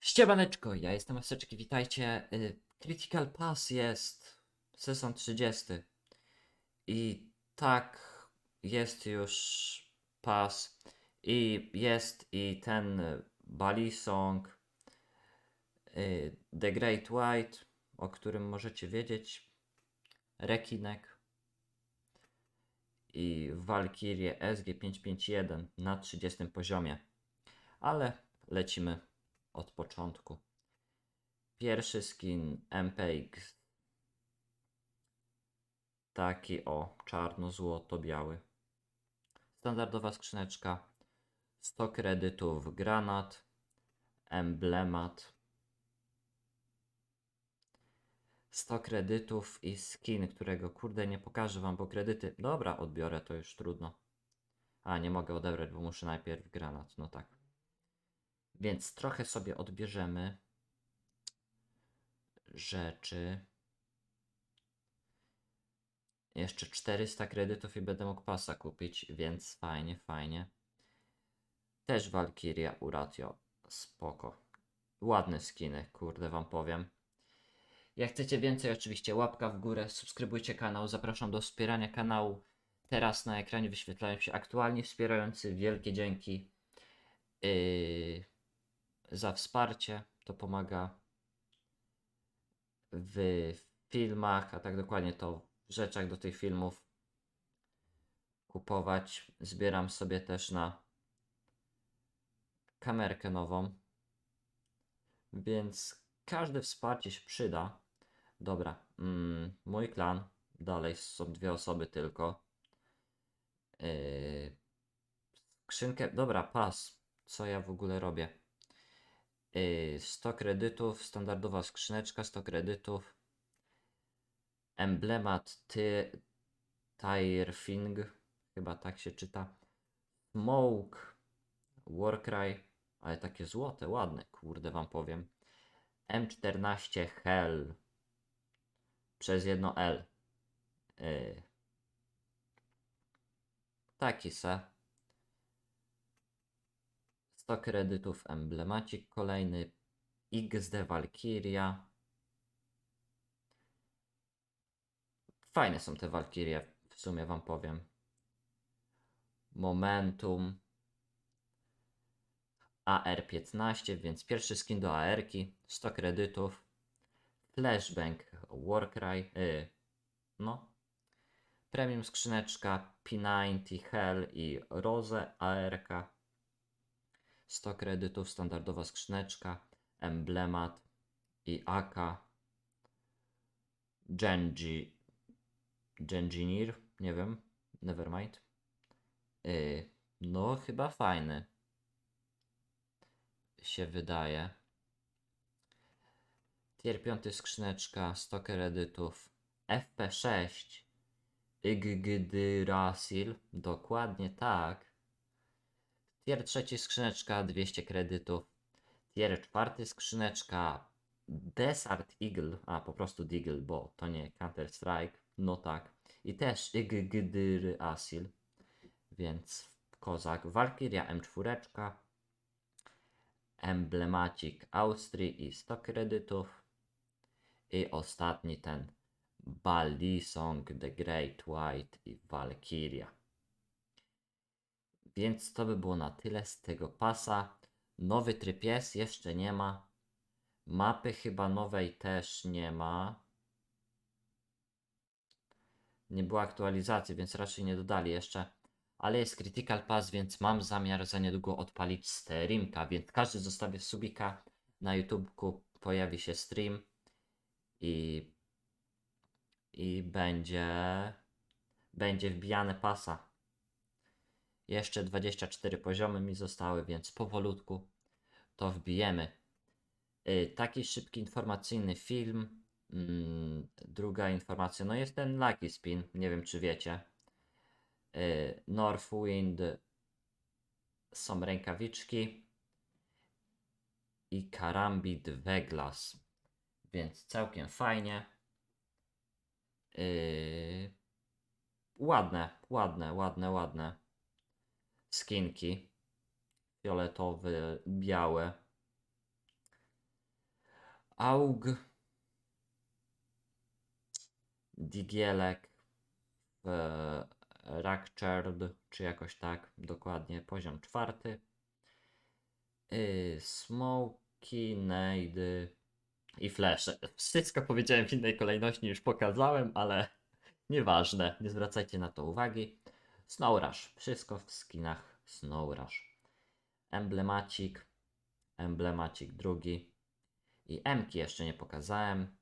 Ściebaneczko, ja jestem Maseczki, witajcie. Y, Critical Pass jest sezon 30. I tak, jest już pas. I jest i ten Bali Song, y, The Great White, o którym możecie wiedzieć, Rekinek i Valkyrie SG551 na 30 poziomie. Ale lecimy od początku. Pierwszy skin MPX. Taki o, czarno-złoto-biały. Standardowa skrzyneczka. 100 kredytów granat. Emblemat. 100 kredytów i skin, którego kurde nie pokażę wam, bo kredyty. Dobra, odbiorę to już trudno. A nie mogę odebrać, bo muszę najpierw granat. No tak. Więc trochę sobie odbierzemy rzeczy. Jeszcze 400 kredytów i będę mógł pasa kupić, więc fajnie, fajnie. Też Valkyria Uratio. Spoko. Ładne skiny, kurde wam powiem. Jak chcecie więcej, oczywiście łapka w górę, subskrybujcie kanał, zapraszam do wspierania kanału. Teraz na ekranie wyświetlają się aktualnie wspierający. Wielkie dzięki yy, za wsparcie. To pomaga w filmach, a tak dokładnie to w rzeczach do tych filmów kupować. Zbieram sobie też na kamerkę nową. Więc każde wsparcie się przyda. Dobra, mm, mój klan. Dalej są dwie osoby tylko. Yy, skrzynkę. Dobra, pas. Co ja w ogóle robię? Yy, 100 kredytów, standardowa skrzyneczka, 100 kredytów. Emblemat ty, Tyrefing, chyba tak się czyta. Smoke, Warcry, ale takie złote, ładne, kurde wam powiem. M14 Hell przez jedno L. Yy. Taki se. 100 kredytów emblemacik kolejny. XD Valkyria. Fajne są te Valkyrie, w sumie wam powiem. Momentum. AR15, więc pierwszy skin do AR-ki. 100 kredytów. Flashbang Warcry. Yy, no. Premium skrzyneczka P90 Hell i Rose ARK. 100 kredytów, standardowa skrzyneczka, emblemat i AK. Genji. Genjinir, nie wiem, nevermind. Yy, no, chyba fajny. Się wydaje. Tier 5 skrzyneczka, 100 kredytów. FP6. Yggdrasil. Dokładnie tak. Tier trzeci skrzyneczka 200 kredytów. Tier czwarty skrzyneczka Desert Eagle, a po prostu Deagle, bo to nie Counter Strike, no tak. I też Yggdrasil, więc kozak. Valkyria M4, Emblemacik Austrii i 100 kredytów. I ostatni ten Balisong The Great White i Valkyria. Więc to by było na tyle z tego pasa. Nowy tryb jest, jeszcze nie ma. Mapy chyba nowej też nie ma. Nie było aktualizacji, więc raczej nie dodali jeszcze. Ale jest Critical Pass, więc mam zamiar za niedługo odpalić streamka, więc każdy zostawi subika. Na YouTubeku pojawi się stream i, i będzie, będzie wbijane pasa. Jeszcze 24 poziomy mi zostały, więc powolutku to wbijemy. Y, Taki szybki informacyjny film. Mm, Druga informacja, no jest ten Lucky Spin, nie wiem czy wiecie. Y, Northwind są rękawiczki i karambit Weglas, więc całkiem fajnie. Yy, ładne, ładne, ładne, ładne skinki. Fioletowe, białe. Aug. Digielek. E, czy jakoś tak, dokładnie, poziom czwarty. Y, Smoky, Nade i Flash. Wszystko powiedziałem w innej kolejności już pokazałem, ale nieważne, nie zwracajcie na to uwagi. Snow Rush, wszystko w skinach Snow Rush. Emblemacik, Emblemacik drugi i Emki jeszcze nie pokazałem.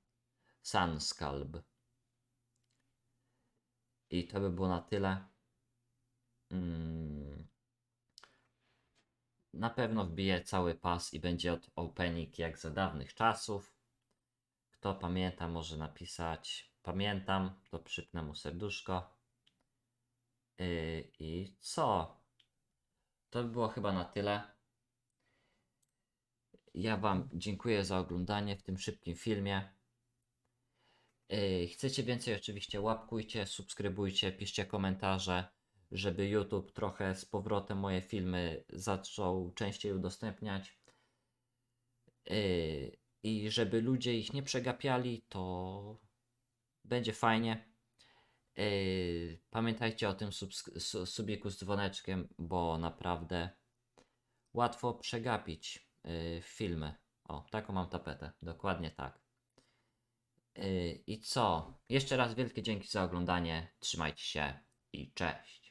Sunscalb. I to by było na tyle. Mm. Na pewno wbije cały pas i będzie od opening jak za dawnych czasów. Kto pamięta, może napisać. Pamiętam, to przypnę mu serduszko. Yy, I co? To by było chyba na tyle. Ja Wam dziękuję za oglądanie w tym szybkim filmie. Yy, Chcecie więcej, oczywiście łapkujcie, subskrybujcie, piszcie komentarze, żeby YouTube trochę z powrotem moje filmy zaczął częściej udostępniać. Yy, I żeby ludzie ich nie przegapiali, to będzie fajnie. Pamiętajcie o tym subsk- su- subiku z dzwoneczkiem, bo naprawdę łatwo przegapić yy, filmy. O, taką mam tapetę, dokładnie tak. Yy, I co? Jeszcze raz wielkie dzięki za oglądanie. Trzymajcie się i cześć.